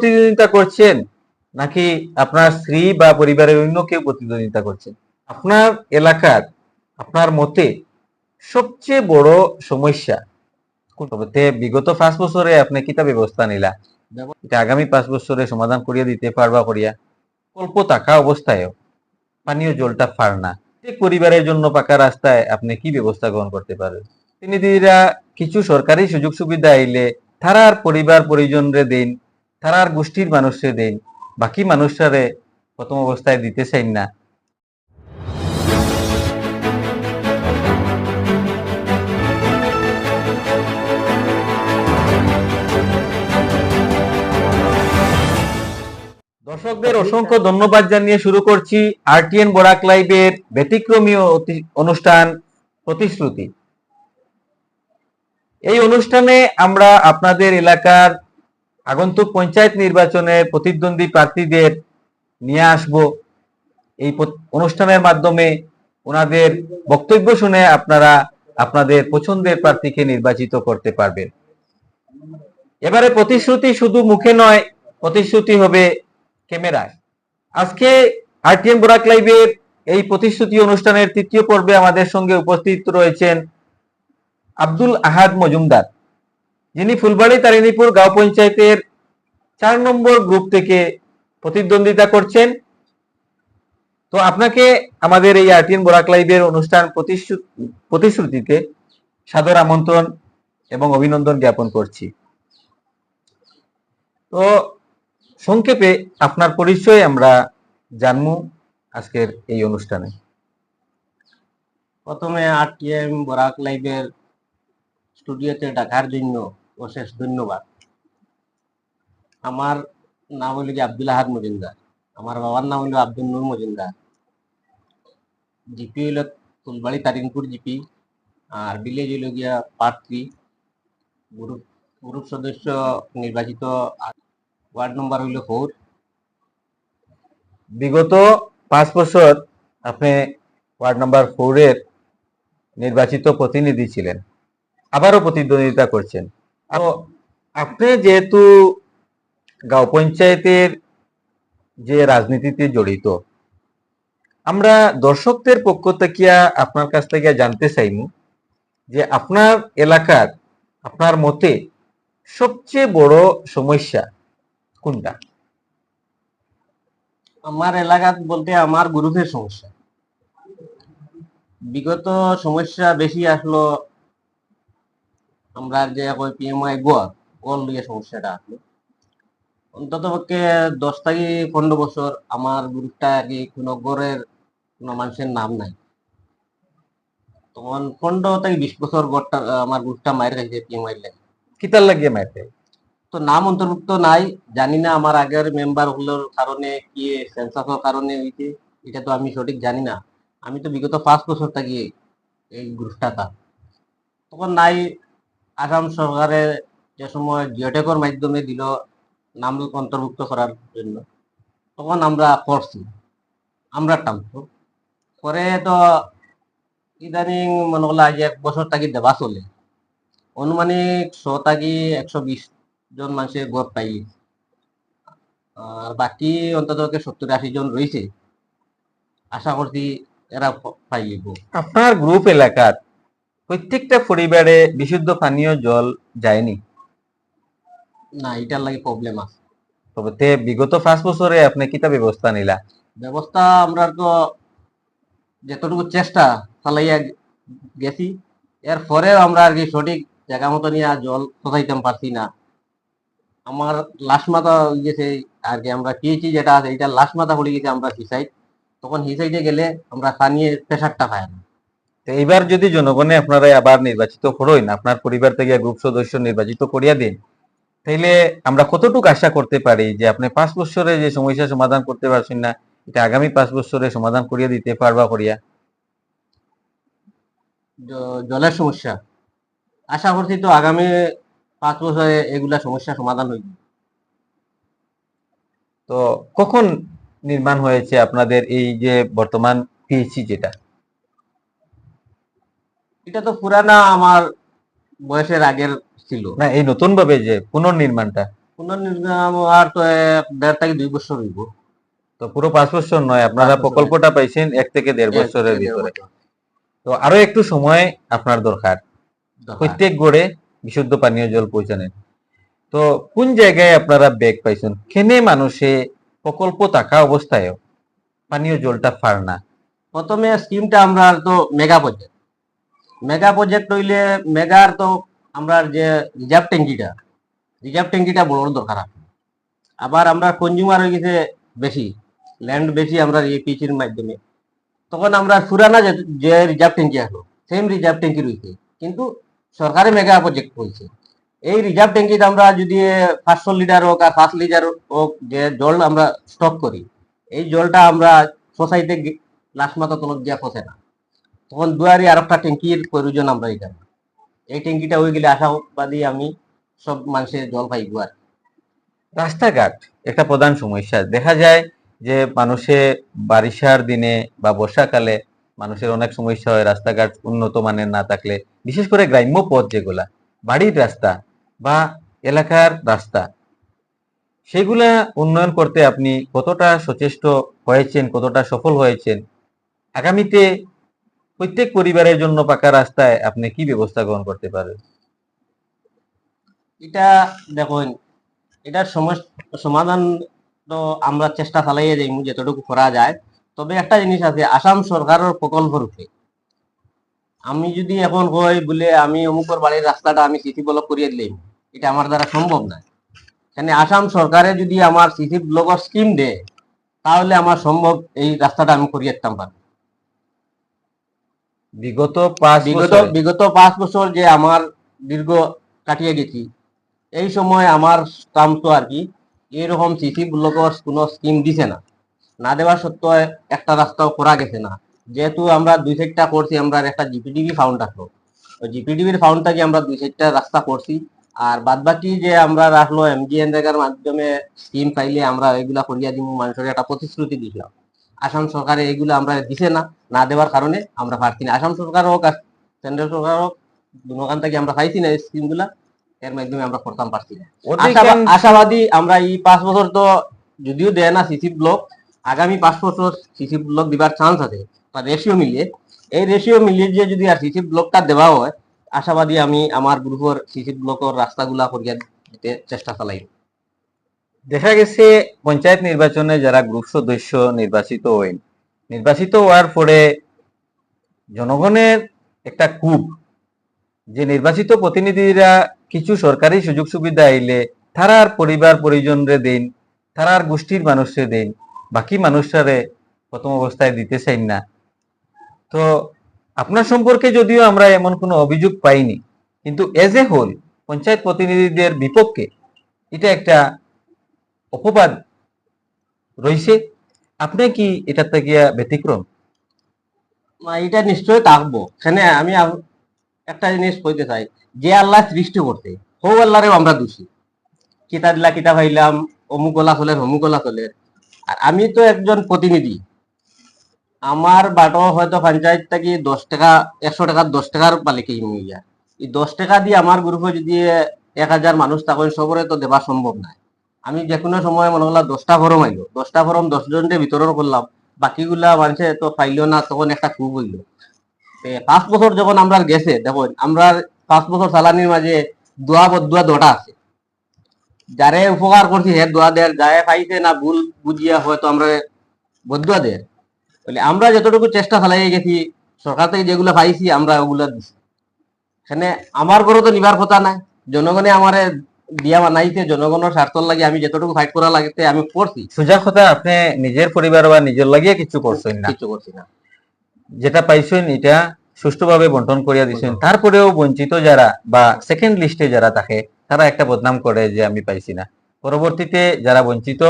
প্রতিদ্বন্দ্বিতা করছেন নাকি আপনার স্ত্রী বা পরিবারের অন্য কেউ প্রতিদ্বন্দ্বিতা করছেন? আপনার এলাকার, আপনার মতে সবচেয়ে বড় সমস্যা? বিগত পাঁচ বছরে আপনি কিতা ব্যবস্থা নিলা? আগামী পাঁচ বছরে সমাধান করিয়া দিতে পারবা করিয়া অল্প টাকা অবস্থায়ও পানীয় জলটা ফার না। পরিবারের জন্য পাকা রাস্তায় আপনি কি ব্যবস্থা গ্রহণ করতে পারেন প্রতিনিধিরা কিছু সরকারি সুযোগ সুবিধা আইলে তারার পরিবার পরিজনরে দিন তারার গোষ্ঠীর মানুষরে দিন বাকি মানুষরারে প্রথম অবস্থায় দিতে চাই না। দর্শকদের অসংখ্য ধন্যবাদ জানিয়ে শুরু করছি আরটিএন বরাক লাইভের ব্যতিক্রমী অনুষ্ঠান প্রতিশ্রুতি। এই অনুষ্ঠানে আমরা আপনাদের এলাকার আগন্তুক পঞ্চায়েত নির্বাচনে প্রতিদ্বন্দ্বী প্রার্থীদের নিয়ে আসব। এই অনুষ্ঠানের মাধ্যমে ওনাদের বক্তব্য শুনে আপনারা আপনাদের পছন্দের প্রার্থীকে নির্বাচিত করতে পারবেন। এবারে প্রতিশ্রুতি শুধু মুখে নয়, প্রতিশ্রুতি হবে ক্যামেরায়। আজকে আরটিএম বোরাক লাইভের এই প্রতিশ্রুতি অনুষ্ঠানের তৃতীয় পর্বে আমাদের সঙ্গে উপস্থিত রয়েছেন আব্দুল আহাদ মজুমদার। যিনি ফুলবাড়ি তারিণীপুর গাঁও পঞ্চায়েতের চার নম্বর গ্রুপ থেকে প্রতিদ্বন্দ্বিতা করছেন। তো আপনাকে আমাদের এই আরটিএন বোরাক লাইভের অনুষ্ঠান প্রতিশ্রু- প্রতিশ্রুতিতে সাদর আমন্ত্রণ এবং অভিনন্দন জ্ঞাপন করছি। তো সংক্ষেপে আপনার পরিচয় আমরা জানব আজকের এই অনুষ্ঠানে। প্রথমে আরটিএম বরাক লাইভের স্টুডিওতে ডাকার জন্য অশেষ ধন্যবাদ। আমার নাম হইল কি আব্দুল আহাদ মজুমদার। আমার বাবার নাম হইল আব্দুল নূর মজুমদার। জিপি হইল ফুলবাড়ি তারিনপুর জিপি, আর ভিলেজ হইল গিয়া পার্ট থ্রি গ্রুপ গ্রুপ সদস্য নির্বাচিত ওয়ার্ড নম্বর হইল ফোর। বিগত পাঁচ বছর আপনি ওয়ার্ড নাম্বার ফোরের নির্বাচিত প্রতিনিধি ছিলেন। আবারও প্রতিদ্বন্দ্বিতা করছেন। আপনি যেহেতু গাঁও পঞ্চায়েতের যে রাজনীতিতে জড়িত, আমরা দর্শকদের পক্ষ থেকে আপনার কাছ থেকে জানতে চাইমু যে আপনার এলাকার, আপনার মতে সবচেয়ে বড় সমস্যা কোনটা? আমার এলাকাত বলতে আমার গ্রুপের সমস্যা। বিগত সমস্যা বেশি আসলো আমরা যে কই পিএমআই গোয়া ওর লিয়ে সমস্যাটা আসলো অন্তত পক্ষে দশ থেকে পনেরো বছর আমার গ্রুপটা আর কি কোনো গড়ের কোনো মানুষের নাম নাই। তখন পনেরো থেকে বিশ বছর গড়টা আমার গ্রুপটা মায়ের খাইছে পিএমআই লাগে কিতার লাগিয়ে মারতে তো নাম অন্তর্ভুক্ত নাই জানি না আমার আগের মেম্বারগুলোর কারণে কি সেন্সাসের কারণে হয়েছে এটা তো আমি সঠিক জানি না। আমি তো বিগত পাঁচ বছর থাকি এই গ্রুপটা তখন নাই আসাম সরকারের যে সময় জিওটেকর মাধ্যমে দিল নাম অন্তর্ভুক্ত করার জন্য, তখন আমরা করছি। আমরা টানতো পরে তো ইদানিং মনে করল আজ এক বছর থাকি দেবা চলে। অনুমানিক শ থাকি একশো বিশ জন মানুষের গড় পাই। আর বাকি অন্তত সত্তর আশি জন রয়েছে আশা করছি এরা প- পাই লিব। আপনার গ্রুপ এলাকার প্রত্যেকটা পরিবারে বিশুদ্ধ পানীয় জল যায়নি। না এটার লাগে প্রবলেম আছে। তবে তে বিগত পাঁচ বছরে আপনি কিতা ব্যবস্থা নিলা? ব্যবস্থা আমরা তো যতটুকু চেষ্টা চালাইয়া গেছি। এর পরেও আমরা আর কি সঠিক জায়গা মতো নিয়ে জল পৌঁছাইতে পারছি না। আমার লাশ মাথা গেছে আর কি আমরা পিএইচি যেটা আছে এটা লাশ মাথা পড়ে গেছে আমরা হিসাইড তখন হিসাইডে গেলে আমরা পানিয়ে প্রেশারটা পাই না। এইবার যদি জনগণে আপনারা আবার নির্বাচিত করইন আপনার পরিবার থেকে গ্রুপ সদস্য নির্বাচিত করিয়া দিন তাইলে আমরা কতটুকু আশা করতে পারি যে আপনি পাঁচ বছরে যে সমস্যা সমাধান করতে পারছেন না এটা আগামী পাঁচ বছরে সমাধান করিয়া দিতে পারবা করিয়া? জলের সমস্যা। আশা করছি তো আগামী পাঁচ বছরে এগুলা সমস্যা সমাধান যাবে তো কখন নির্মাণ হয়েছে আপনাদের এই যে বর্তমান পিএইচি যেটা? এটা তো পুরানা আমার বয়সের আগের ছিল। না এই নতুন ভাবে যে পুনর্নির্মাণটা? পুনর্নির্মাণ আর তো এক দেড় থেকে দুই বছর হইব। তো পুরো পাঁচ বছর নয় আপনারা প্রকল্পটা পাইছেন এক থেকে দেড় বছরের ভিতরে। তো আরও একটু সময় আপনার দরকার। প্রত্যেক গড়ে বিশুদ্ধ পানীয় জল পৌঁছানেন তো কোন জায়গায় আপনারা ব্যাগ পাইছেন? কেনে মানুষে প্রকল্প থাকা অবস্থায় পানীয় জলটা ফার না প্রথমে স্কিমটা আমরা তো মেগা প্রজেক্ট মেগা প্রজেক্ট হইলে মেগার তো আমরা যে রিজার্ভ ট্যাঙ্কিটা রিজার্ভ ট্যাঙ্কিটা বড় দরকার আবার আমরা কনজিউমার হয়ে গেছে বেশি ল্যান্ড বেশি আমরা এই পিচির মাধ্যমে। তখন আমরা সুরানা যে রিজার্ভ ট্যাঙ্কি আসলো সেম রিজার্ভ ট্যাঙ্কি রয়েছে, কিন্তু সরকারি মেগা প্রজেক্ট হয়েছে। এই রিজার্ভ ট্যাঙ্কিতে আমরা যদি পাঁচশো লিটার হোক আর পাঁচ লিটার হোক যে জল আমরা স্টক করি, এই জলটা আমরা সোসাইটি লাস্ট মাথা তলত দিয়া ফসে না। তখন দুয়ারি আর একটা ট্যাঙ্কির প্রয়োজন আমরা এখানে এই ট্যাঙ্কিটা হয়ে গেলে আশাবাদী আমি সব মানুষের জল পাইব আর রাস্তাঘাট একটা প্রধান সমস্যা। দেখা যায় যে মানুষে বারিশার দিনে বা বর্ষাকালে মানুষের অনেক সমস্যা হয়, রাস্তাঘাট উন্নত মানের না থাকলে। বিশেষ করে গ্রাম্য পথ যেগুলা, বাড়ির রাস্তা বা এলাকার রাস্তা, সেগুলা উন্নয়ন করতে আপনি কতটা সচেষ্ট হয়েছেন, কতটা সফল হয়েছেন, আগামীতে প্রত্যেক পরিবারের জন্য পাকা রাস্তায় আপনি কি ব্যবস্থা গ্রহণ করতে পারেন? এটা দেখুন, এটার সমাধান তো আমরা চেষ্টা চালাইয়ে যাই যতটুকু করা যায়। তবে একটা জিনিস আছে, আসাম সরকারের প্রকল্প রূপে। আমি যদি এখন কই, বলে, আমি অমুকর বাড়ির রাস্তাটা আমি সিসি ব্লক করিয়ে দিলাম। এটা আমার দ্বারা সম্ভব না। এখানে আসাম সরকারে যদি আমার সিসি ব্লকের স্কিম দেয়, তাহলে আমার সম্ভব এই রাস্তাটা আমি করিয়ে দিতাম পারি বিগত পাঁচ বিগত বিগত পাঁচ বছর যে আমার দীর্ঘ কাটিয়ে গেছি এই সময় আমার কাম তো আর কি এরকম সিসি ব্লকের কোনো স্কিম দিছে না। না দেওয়ার সত্ত্বেও একটা রাস্তাও করা গেছে না। যেহেতু আমরা দুই সাইডটা করছি আমরা একটা জিপিডিবি ফাউন্ড রাখল ওই জিপিডিবির ফাউন্ড থেকে আমরা দুই সাইডটা রাস্তা করছি। আর বাদ বাকি যে আমরা রাখল এমজিএন জায়গার মাধ্যমে স্কিম পাইলে আমরা এগুলা করিয়া দিব মানুষের একটা প্রতিশ্রুতি দিছিলাম আসাম সরকারে এগুলো আমরা দিছে না না দেওয়ার কারণে আমরা পারছি না। আসাম সরকার হোক আর সেন্ট্রাল সরকার হোক দুখান থেকে আমরা পাইছি না এই স্কিমগুলা এর মাধ্যমে আমরা করতাম পারছি না। আশাবাদী আমরা এই পাঁচ বছর তো যদিও দেয় না সিসি ব্লক আগামী পাঁচ বছর সিসি ব্লক দিবার চান্স আছে বা রেশিও মিলিয়ে। এই রেশিও মিলিয়ে যে যদি আর সিসি ব্লকটা দেওয়া হয় আশাবাদী আমি আমার গ্রুপের সিসি ব্লকের রাস্তাগুলা করিয়া দিতে চেষ্টা চালাই দেখা গেছে পঞ্চায়েত নির্বাচনে যারা গ্রুপ সদস্য নির্বাচিত হন নির্বাচিত হওয়ার পরে জনগণের একটা কূপ, যে নির্বাচিত প্রতিনিধিরা কিছু সরকারি সুযোগ সুবিধা আইলে তারার পরিবার পরিজনরে দেন তারার গোষ্ঠীর মানুষরে দিন, বাকি মানুষরারে প্রথম অবস্থায় দিতে চাই না। তো আপনার সম্পর্কে যদিও আমরা এমন কোনো অভিযোগ পাইনি, কিন্তু এজ এ হোল পঞ্চায়েত প্রতিনিধিদের বিপক্ষে এটা একটা অপবাদ রয়েছে আপনি কি এটা থেকে ব্যতিক্রম? এটা নিশ্চয় থাকব। এখানে আমি একটা জিনিস কইতে চাই, যে আল্লাহ সৃষ্টি করতে হৌ আল্লাহরেও আমরা দোষী। কিতা দিলা কিতা ভাইলাম অমুক ওলা চলের অমুক ওলা চলের আর আমি তো একজন প্রতিনিধি। আমার বাটো হয়তো পঞ্চায়েত থেকে দশ টাকা, একশো টাকার দশ টাকার পালিকে এই দশ টাকা দিয়ে আমার গ্রুপে যদি এক হাজার মানুষ থাকেন সবরে তো দেওয়া সম্ভব নয় আমি যে কোনো সময় মনে করলাম দশটা ফরম আইলো দশটা ফরম দশ জনকে বিতরণ করলাম, বাকিগুলা মানুষে তো পাইলো না, তখন একটা খুব হইল পাঁচ বছর যখন আমরা গেছে দেখুন আমরা পাঁচ বছর চালানির মাঝে দোয়া বদুয়া দোটা আছে। যারে উপকার করছি হে দোয়া দেয় যারে পাইছে না ভুল বুঝিয়া হয়তো আমরা বদুয়া দেয় বলে আমরা যতটুকু চেষ্টা চালাই গেছি সরকার থেকে যেগুলো পাইছি আমরা ওগুলা দিছি। এখানে আমার ঘরে তো নিবার কথা নাই। জনগণে আমারে দিয়া বানাইছে জনগণের স্বার্থর লাগে আমি যতটুকু ফাইট করা লাগতে আমি করছি সোজা কথা আপনি নিজের পরিবার বা নিজের লাগিয়ে কিছু করছেন না। কিছু করছি না। যেটা পাইছেন এটা সুষ্ঠুভাবে বন্টন করিয়া দিছেন। তারপরেও বঞ্চিত যারা বা সেকেন্ড লিস্টে যারা থাকে তারা একটা বদনাম করে যে আমি পাইছি না। পরবর্তীতে যারা বঞ্চিত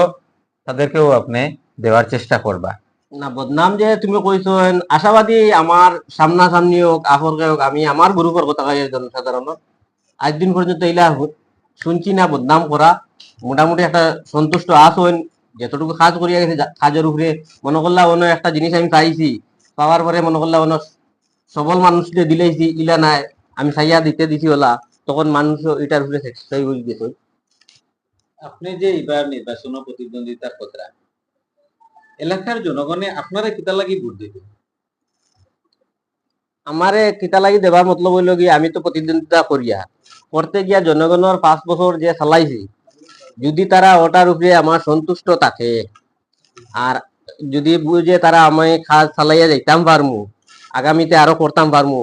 তাদেরকেও আপনি দেওয়ার চেষ্টা করবা। না বদনাম যে তুমি কইছো আশাবাদী আমার সামনাসামনি হোক আপরকে হোক আমি আমার গ্রুপের কথা জনসাধারণ আজ দিন পর্যন্ত ইলা হু- শুনছি না, বদনাম করা। মোটামুটি একটা সন্তুষ্ট আসন, যতটুকু কাজ করিয়া গেছে, যা- কাজের উপরে। মনে করলা অন্য একটা জিনিস আমি পাইছি। পাওয়ার পরে মনে করলা অন্য সবল মানুষকে দিলেছি, ইলা নাই, আমি চাইয়া দিতে দিছি ওলা। তখন মানুষ এটার উপরে স্যাটিসফাই হয়ে গেছে আপনি যে এবার নির্বাচন প্রতিদ্বন্দ্বিতা কথা, এলাকার জনগণে আপনারা কিতা লাগি ভোট দিবে আমারে কিতা লাগি দেবার মতলব হইল কি আমি তো প্রতিদ্বন্দ্বিতা করিয়া করতে গিয়া জনগণের পাঁচ বছর যে চালাইছি, যদি তারা ওটার উপরে আমার সন্তুষ্ট থাকে আর যদি বুঝে তারা আমায় কাজ চালাইয়া যাইতাম পারমু আগামীতে আরও করতাম পারমু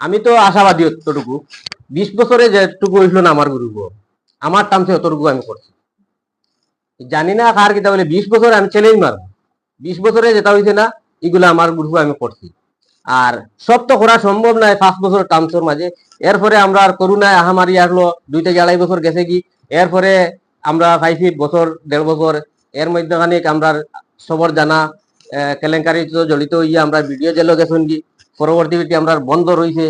আমি তো আশাবাদী অতটুকু বিশ বছরে যেটুকু হইল না আমার গ্রুপ আমার টামছে অতটুকু আমি করছি জানি না কার কিতা বলে, বিশ বছরে আমি চ্যালেঞ্জ মারবো বিশ বছরে যেটা হইছে না এগুলো আমার গ্রুপ আমি করছি আর সব তো করা সম্ভব নয় পাঁচ বছর টার্মসের মাঝে। এরপরে আমরা আর করোনায় আহামারি আসলো দুই থেকে আড়াই বছর গেছে কি? এরপরে আমরা পাইছি বছর দেড় বছর। এর মধ্যে খানিক আমরা সবর জানা কেলেঙ্কারি তো জড়িত হইয়া আমরা ভিডিও জেলও গেছেন কি? পরবর্তীতে আমরা বন্ধ রয়েছে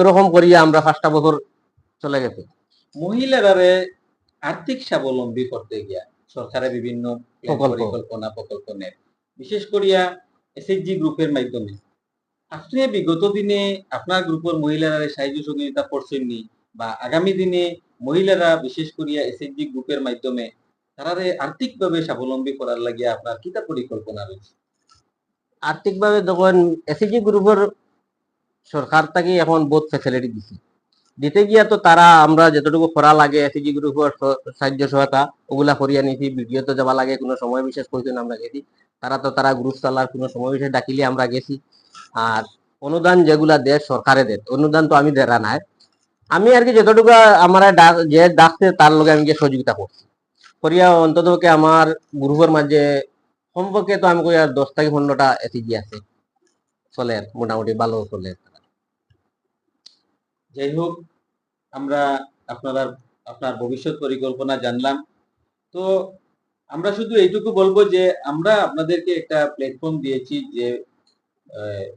এরকম করিয়া আমরা পাঁচটা বছর চলে গেছে। মহিলারারে আর্থিক স্বাবলম্বী করতে গিয়া সরকারের বিভিন্ন। পরিকল্পনা প্রকল্প নেয়। বিশেষ করিয়া এসএইচজি গ্রুপের মাধ্যমে। আপনি বিগত দিনে আপনার গ্রুপের মহিলারা সাহায্য সহযোগিতা করছেননি বা আগামী দিনে মহিলারা বিশেষ করিয়া এসএইচজি গ্রুপের মাধ্যমে তারারে আর্থিকভাবে স্বাবলম্বী করার লাগিয়া আপনার কিতা পরিকল্পনা রয়েছে? আর্থিকভাবে যখন এসএসজি গ্রুপের সরকার থেকে এখন বহুত ফ্যাসিলিটি দিছে। দিতে গিয়া তো তারা আমরা যতটুকু করা লাগে এসএসজি গ্রুপের সাহায্য সহায়তা, ওগুলা করিয়া নিছি ভিডিও তো যাওয়া লাগে, কোনো সময় বিশেষ করছেন আমরা গেছি। তারা তো তারা গ্রুপ চালার কোনো সময় বিশেষ ডাকিলে আমরা গেছি। আর অনুদান যেগুলা দেয় সরকারে দেয়, অনুদান তো আমি দেরা নাই। আমি আর কি যতটুকু আমার যে ডাকছে তার লগে আমি সহযোগিতা করছি। করিয়া অন্ততকে আমার গ্রুপের মাঝে সম্পর্কে তো আমি কই আর দশ থেকে পনেরোটা এসিজি আছে। চলে মোটামুটি ভালো চলে যাই হোক, আমরা আপনারা, আপনার ভবিষ্যৎ পরিকল্পনা জানলাম। তো আমরা শুধু এইটুকু বলব যে আমরা আপনাদেরকে একটা প্ল্যাটফর্ম দিয়েছি যে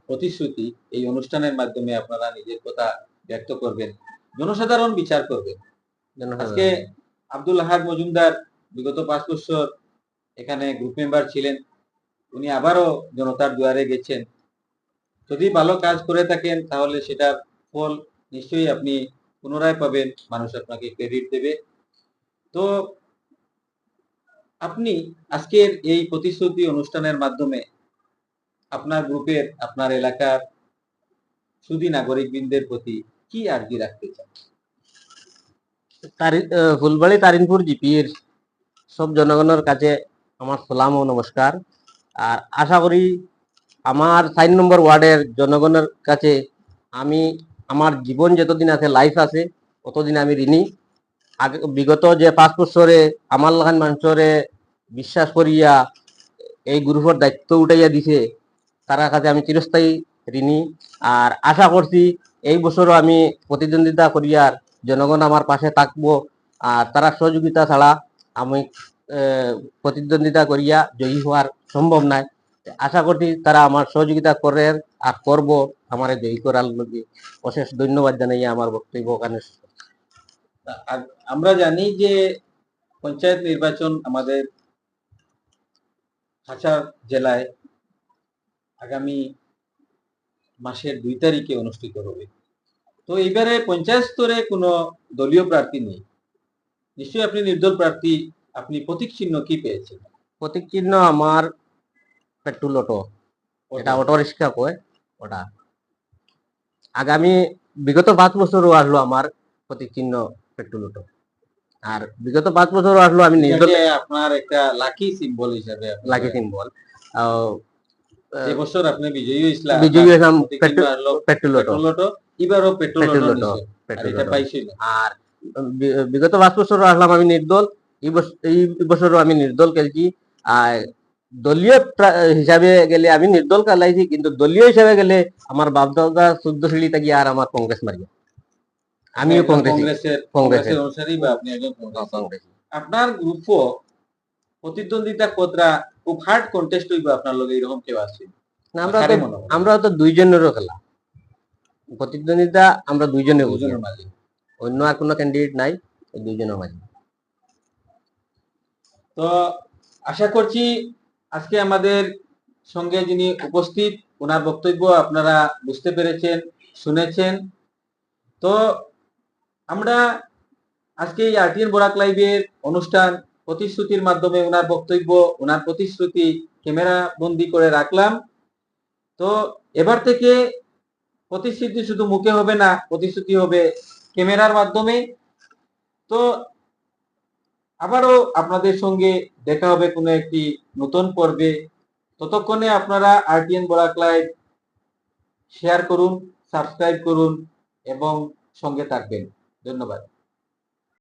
প্রতিশ্রুতি এই অনুষ্ঠানের মাধ্যমে আপনারা নিজের কথা ব্যক্ত করবেন। জনসাধারণ বিচার করবেন। আজকে আব্দুল আহাদ মজুমদার বিগত পাঁচ বছর এখানে গ্রুপ মেম্বার ছিলেন। উনি আবারও জনতার দুয়ারে গেছেন। যদি ভালো কাজ করে থাকেন তাহলে সেটার ফল নিশ্চয়ই আপনি পুনরায় পাবেন। মানুষ আপনাকে ক্রেডিট দেবে। তো আপনি আজকের এই প্রতিশ্রুতি অনুষ্ঠানের মাধ্যমে আপনার গ্রুপের, আপনার এলাকার সুদী নাগরিকবৃন্দের প্রতি কি আর্জি রাখতে চান? ফুলবাড়ি তারিনপুর জিপির সব জনগণের কাছে আমার সালাম ও নমস্কার। আর আশা করি আমার সাইন নম্বর ওয়ার্ডের জনগণের কাছে আমি আমার জীবন যতদিন আছে লাইফ আছে, ততদিন আমি ঋণী। আগে বিগত যে পাঁচ বছরে আমার লাগান মানুষরে বিশ্বাস করিয়া এই গ্রুপের দায়িত্ব উঠাইয়া দিছে তার কাছে আমি চিরস্থায়ী ঋণী। আর আশা করছি এই বছরও আমি প্রতিদ্বন্দ্বিতা করিয়ার জনগণ আমার পাশে থাকব। আর তারা সহযোগিতা ছাড়া আমি প্রতিদ্বন্দ্বিতা করিয়া জয়ী হওয়ার সম্ভব নাই। আশা করছি তারা আমার সহযোগিতা করে আর করব, আমার জয়ী করার লগে। অশেষ ধন্যবাদ জানাই আমার বক্তব্য ওখানে আর আমরা জানি যে পঞ্চায়েত নির্বাচন আমাদের কাছাড় জেলায় আগামী মাসের দুই তারিখে অনুষ্ঠিত হবে। তো এবারে পঞ্চায়েত স্তরে কোনো দলীয় প্রার্থী নেই। নিশ্চয়ই আপনি নির্দল প্রার্থী আপনি প্রতীক চিহ্ন কি পেয়েছেন? প্রতীক চিহ্ন আমার পেট্রোল অটো। এটা অটো রিক্সা কয়? ওটা। আগামী বিগত পাঁচ বছরও আসলো আমার প্রতীক চিহ্ন পেট্রোল অটো। আর বিগত পাঁচ বছরও আসলো আমি নির্দল আপনার একটা লাকি সিম্বল হিসাবে লাগে সিম্বল। এবছর আপনি বিজয়ী বিজয়ী পেট্রোল অটো। এবারও পেট্রোল অটো এটা পাইছি আর বিগত পাঁচ বছর আসলাম আমি নির্দল এই বছরও আমি নির্দল খেলছি। আর দলীয় হিসাবে গেলে আমি নির্দল খেলাইছি কিন্তু দলীয় হিসাবে গেলে আমার বাপদাদা চোদ্দ সিঁড়ি থাকি আর আমার কংগ্রেস মারি আমিও কংগ্রেসী। কংগ্রেসের কংগ্রেসের। কংগ্রেসের অনুসারী বা আপনি একজন কংগ্রেসী। কংগ্রেস। আপনার গ্রুপও প্রতিদ্বন্দ্বিতা কতরা খুব হার্ড কন্টেস্ট হইব আপনার লগে এরকম কেউ আছে? আমরা তো? আমরা তো দুইজনেরও খেলা। প্রতিদ্বন্দ্বিতা আমরা দুইজনে বুঝি। দুজনের মাঝে। অন্য আর কোনো ক্যান্ডিডেট নাই এই দুইজনের মাঝে। তো আশা করছি আজকে আমাদের সঙ্গে যিনি উপস্থিত ওনার বক্তব্য আপনারা বুঝতে পেরেছেন শুনেছেন। তো আমরা আজকে এই আরটিএন বরাক লাইভের অনুষ্ঠান প্রতিশ্রুতির মাধ্যমে ওনার বক্তব্য ওনার প্রতিশ্রুতি ক্যামেরা বন্দি করে রাখলাম। তো এবার থেকে প্রতিশ্রুতি শুধু মুখে হবে না, প্রতিশ্রুতি হবে ক্যামেরার মাধ্যমে। তো আবারও আপনাদের সঙ্গে দেখা হবে কোনো একটি নতুন পর্বে। ততক্ষণে আপনারা আরটিএন বরাক লাইভ শেয়ার করুন, সাবস্ক্রাইব করুন এবং সঙ্গে থাকবেন। ধন্যবাদ।